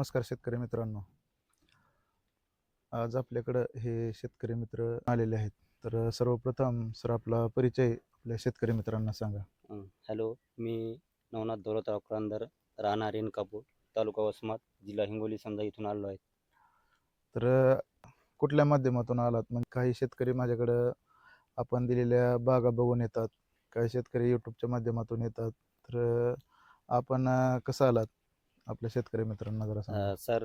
नमस्कार शेतकरी मित्रांनो. आज आपल्याकडं हे शेतकरी मित्र आलेले आहेत. तर सर्वप्रथम सर आपला परिचय आपल्या शेतकरी मित्रांना सांगा. हॅलो मी नवनाथ दौलतराव करंदर राहणार रेणकापूर तालुका वसमत जिल्हा हिंगोली समजा इथून आलो आहे. तर कुठल्या माध्यमातून आलात? म्हणजे काही शेतकरी माझ्याकडं आपण दिलेल्या बागा बघून येतात. काही शेतकरी यूट्यूबच्या माध्यमातून येतात. तर आपण कसं आलात? आपल्या शेतकरी मित्रांना जरा सांगा. अ, सर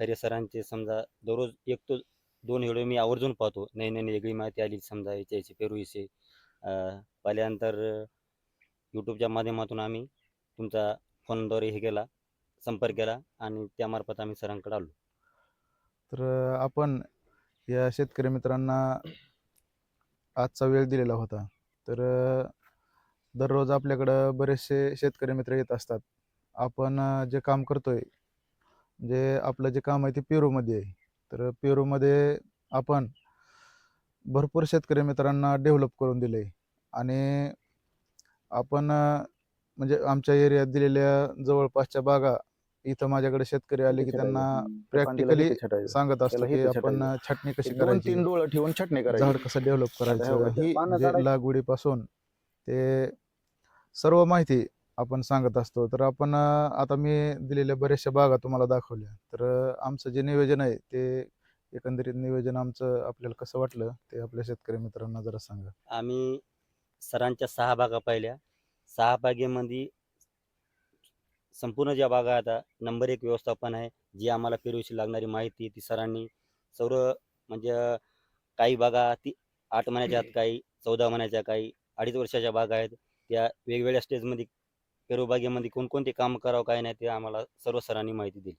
खरे सरांचे समजा दररोज एक तो दोन व्हिडिओ मी आवर्जून पाहतो. नवी नवीन वेगळी माहिती आली समजा याच्या याची पेरूविषयी. अ, पाहिल्यानंतर यूट्यूबच्या माध्यमातून आम्ही तुमचा फोनद्वारे हे केला संपर्क केला आणि त्यामार्फत आम्ही सरांकडे आलो. तर आपण या शेतकरी मित्रांना आजचा वेळ दिलेला होता. तर दररोज आपल्याकडं बरेचसे शेतकरी मित्र येत असतात. आपण जे काम करतोय जे आपलं जे काम आहे ते पेरूमध्ये आहे. तर पेरूमध्ये आपण भरपूर शेतकरी मित्रांना डेव्हलप करून दिले आणि आपण म्हणजे आमच्या एरियात दिलेल्या जवळपासच्या बागा इथं माझ्याकडे शेतकरी आले की त्यांना प्रॅक्टिकली सांगत असतो की आपण छाटणी कशी करायची? तीन डोळं ठेवून छटणी करायची. झाड कसं डेव्हलप करायचं? हो. लागवडीपासून ते सर्व माहिती आपण सांगत असतो. तर आपण आता मी दिलेल्या बऱ्याचशा बागा तुम्हाला दाखवल्या. तर आमचं जे नियोजन आहे ते एकंदरीत नियोजन आमचं आपल्याला कसं वाटलं ते आपल्या शेतकरी मित्रांना जरा सांगा. आम्ही सरांच्या सहा बागा पाहिल्या. सहा बागेमध्ये संपूर्ण ज्या बागा आता नंबर एक व्यवस्थापन आहे. जी आम्हाला पेरूविषयी लागणारी माहिती ती सरांनी सर्व म्हणजे काही बागा ती आठ महिन्याच्या आत काही चौदा महिन्याच्या काही अडीच वर्षाच्या बागा आहेत. त्या वेगवेगळ्या स्टेजमध्ये पेरू बागेमध्ये कोणकोणते काम करावं काय नाही ते आम्हाला सर्व सरांनी माहिती दिली.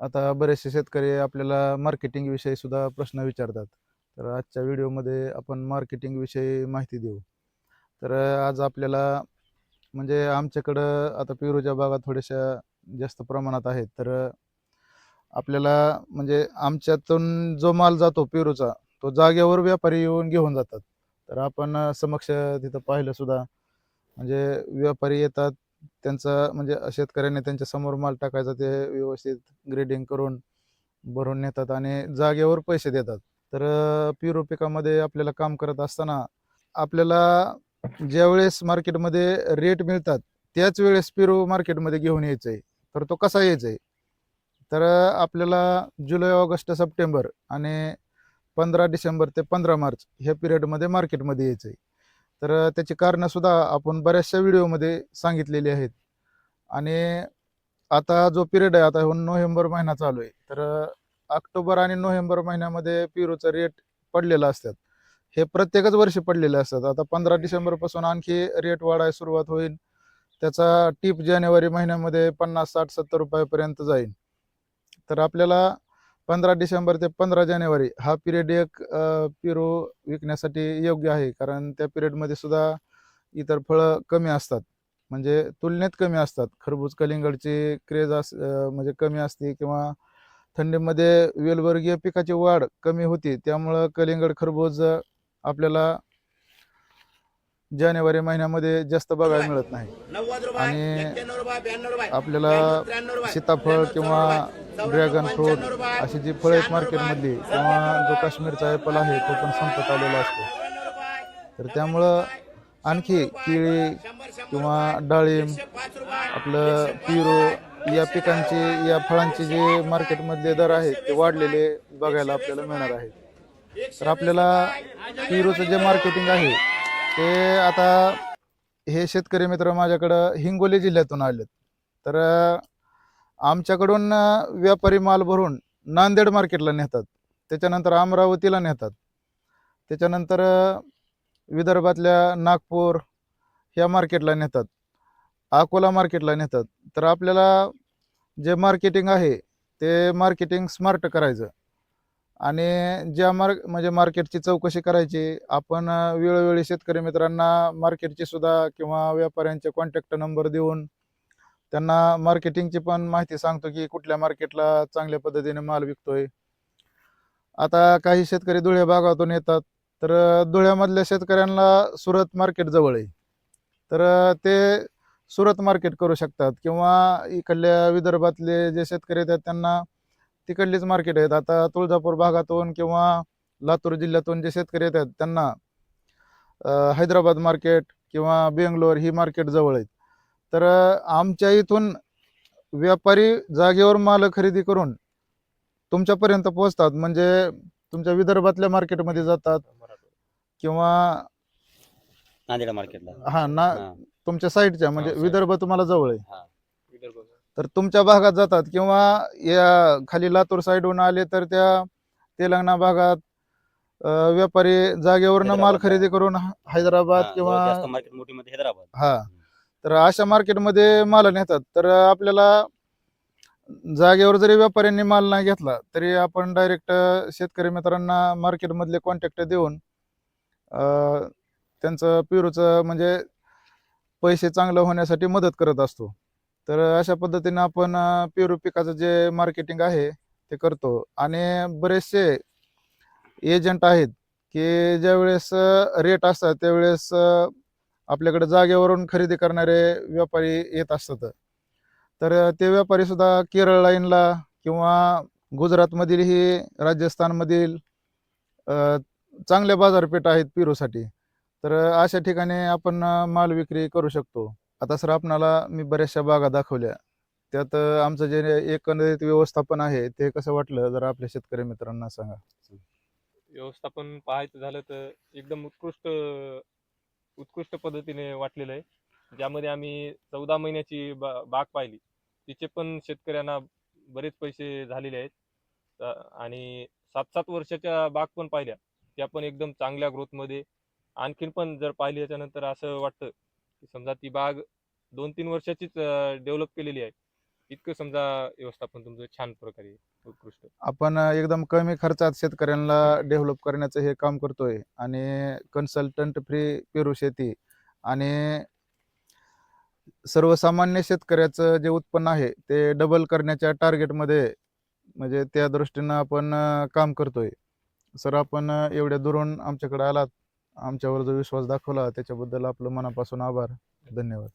आता बरेचसे शेतकरी आपल्याला मार्केटिंग विषयी सुद्धा प्रश्न विचारतात. तर आजच्या व्हिडिओमध्ये आपण मार्केटिंग विषयी माहिती देऊ. तर आज आपल्याला म्हणजे आमच्याकडं आता पेरूच्या बागा थोड्याशा जास्त प्रमाणात आहेत. तर आपल्याला म्हणजे आमच्यातून जो माल जातो पेरूचा तो जागेवर व्यापारी येऊन घेऊन जातात. तर आपण समक्ष तिथं पाहिलं सुद्धा म्हणजे व्यापारी येतात त्यांचा म्हणजे शेतकऱ्यांनी त्यांच्यासमोर माल टाकायचा ते व्यवस्थित ग्रेडिंग करून भरून नेतात आणि जागेवर पैसे देतात. तर अं, पिकामध्ये आपल्याला काम करत असताना आपल्याला ज्यावेळेस मार्केटमध्ये रेट मिळतात त्याच वेळेस पेरू मार्केटमध्ये घेऊन यायचं आहे तर तो कसा यायचा आहे तर आपल्याला जुलै ऑगस्ट सप्टेंबर आणि पंधरा डिसेंबर ते पंधरा मार्च ह्या पिरियडमध्ये मार्केटमध्ये यायचं आहे तर त्याची कारणंसुद्धा आपण बऱ्याचशा व्हिडिओमध्ये सांगितलेली आहेत. आणि आता जो पिरियड आहे आता हो नोव्हेंबर महिना चालू आहे. तर ऑक्टोबर आणि नोव्हेंबर महिन्यामध्ये पेरूचा रेट पडलेला असतात. हे प्रत्येकच वर्षी पडलेले असतात. आता पंधरा डिसेंबरपासून आणखी रेट वाढायला सुरुवात होईल. त्याचा टीप जानेवारी महिन्यामध्ये पन्नास साठ सत्तर रुपयापर्यंत जाईल. तर आपल्याला पंधरा डिसेंबर ते पंधरा जानेवारी हा पिरियड एक पेरू विकण्यासाठी योग्य आहे. कारण त्या पिरियडमध्ये सुद्धा इतर फळं कमी असतात. म्हणजे तुलनेत कमी असतात. खरबूज कलिंगडची क्रेज अस म्हणजे कमी असते किंवा थंडीमध्ये वेलवर्गीय पिकाची वाढ कमी होती. त्यामुळं कलिंगड खरबूज आपल्याला जानेवारी महिन्यामध्ये जास्त बघायला मिळत नाही. आणि आपल्याला सीताफळ किंवा ड्रॅगन फ्रूट अशी जी फळं आहेत मार्केटमधली किंवा जो काश्मीरचा ॲपल आहे तो पण संपत आलेला असतो. तर त्यामुळं आणखी केळी किंवा डाळिंब आपलं पिरो या पिकांची या फळांचे जे मार्केटमधले दर आहेत ते वाढलेले बघायला आपल्याला मिळणार आहे तर आपल्याला पिरोचं जे मार्केटिंग आहे ते आता हे शेतकरी मित्र माझ्याकडं हिंगोली जिल्ह्यातून आलेत. तर आमच्याकडून व्यापारी माल भरून नांदेड मार्केटला नेतात. त्याच्यानंतर अमरावतीला नेतात. त्याच्यानंतर विदर्भातल्या नागपूर ह्या मार्केटला नेतात. अकोला मार्केटला नेतात. तर आपल्याला जे मार्केटिंग आहे ते मार्केटिंग स्मार्ट करायचं. आणि ज्या मार्क म्हणजे मार्केटची चौकशी करायची आपण वेळोवेळी शेतकरी मित्रांना मार्केटची सुद्धा किंवा व्यापाऱ्यांचे कॉन्टॅक्ट नंबर देऊन त्यांना मार्केटिंगची पण माहिती सांगतो की कुठल्या मार्केटला चांगल्या पद्धतीने माल विकतोय. आता काही शेतकरी धुळे भागातून येतात तर धुळ्यामधल्या शेतकऱ्यांना सुरत मार्केट जवळ आहे. तर ते सुरत मार्केट करू शकतात किंवा इकडल्या विदर्भातले जे शेतकरी आहेत त्यांना तिकडलीच मार्केट आहेत. आता तुळजापूर भागातून किंवा लातूर जिल्ह्यातून जे शेतकरी येतात त्यांना हैदराबाद मार्केट किंवा बेंगलोर ही मार्केट जवळ आहेत. तर आमच्या इथून व्यापारी जागेवर माल खरेदी करून तुमच्यापर्यंत पोहोचतात. म्हणजे तुमच्या विदर्भातल्या मार्केटमध्ये जातात किंवा नांदेड मार्केटला. हा ना. तुमच्या साईडच्या म्हणजे. विदर्भ तुम्हाला जवळ आहे. तर तुमच्या भागात जातात किंवा या खाली लातूर साईडहून आले तर त्या तेलंगणा भागात व्यापारी जागेवरनं माल खरेदी करून हैदराबाद किंवा मार्केट मोठी हैदराबाद. हा. तर अशा मार्केटमध्ये माल नेतात. तर आपल्याला जागेवर जरी व्यापाऱ्यांनी माल नाही घेतला तरी आपण डायरेक्ट शेतकरी मित्रांना मार्केटमधले कॉन्टॅक्ट देऊन त्यांचं पेरूचं म्हणजे पैसे चांगलं होण्यासाठी मदत करत असतो. तर अशा पद्धतीने आपण पेरू पिकाचं जे मार्केटिंग आहे ते करतो. आणि बरेचसे एजंट आहेत की ज्यावेळेस रेट असतात त्यावेळेस आपल्याकडे जागेवरून खरेदी करणारे व्यापारी येत असतात. तर ते व्यापारी सुद्धा केरळ लाईनला किंवा गुजरातमधीलही राजस्थानमधील चांगल्या बाजारपेठ आहेत पिरूसाठी. तर अशा ठिकाणी आपण माल विक्री करू शकतो. आता सर आपणाला मी बऱ्याचशा बागा दाखवल्या. त्यात आमचं जे एकंदरीत व्यवस्थापन आहे ते कसं वाटलं जरा आपल्या शेतकरी मित्रांना सांगा. व्यवस्थापन पाहायचं झालं तर एकदम उत्कृष्ट उत्कृष्ट पद्धतीने वाटलेलं आहे. ज्यामध्ये आम्ही चौदा महिन्याची बा बाग पाहिली. तिचे पण शेतकऱ्यांना बरेच पैसे झालेले आहेत. आणि सात सात वर्षाच्या बाग पण पाहिल्या. त्या पण एकदम चांगल्या ग्रोथमध्ये आणखीन पण जर पाहिली याच्यानंतर असं वाटतं की समजा ती बाग दोन तीन वर्षाचीच डेव्हलप केलेली आहे. इतकं समजा व्यवस्थापन तुमचं छान प्रकारे उत्कृष्ट. आपण एकदम कमी खर्चात शेतकऱ्यांना डेव्हलप करण्याचं हे काम करतोय आणि कन्सल्टंट फ्री पेरू शेती आणि सर्वसामान्य शेतकऱ्याचं जे उत्पन्न आहे ते डबल करण्याच्या टार्गेटमध्ये म्हणजे त्या दृष्टीनं आपण काम करतोय. सर आपण एवढ्या दुरून आमच्याकडे आलात आमच्यावर जो विश्वास दाखवला त्याच्याबद्दल आपलं मनापासून आभार. धन्यवाद.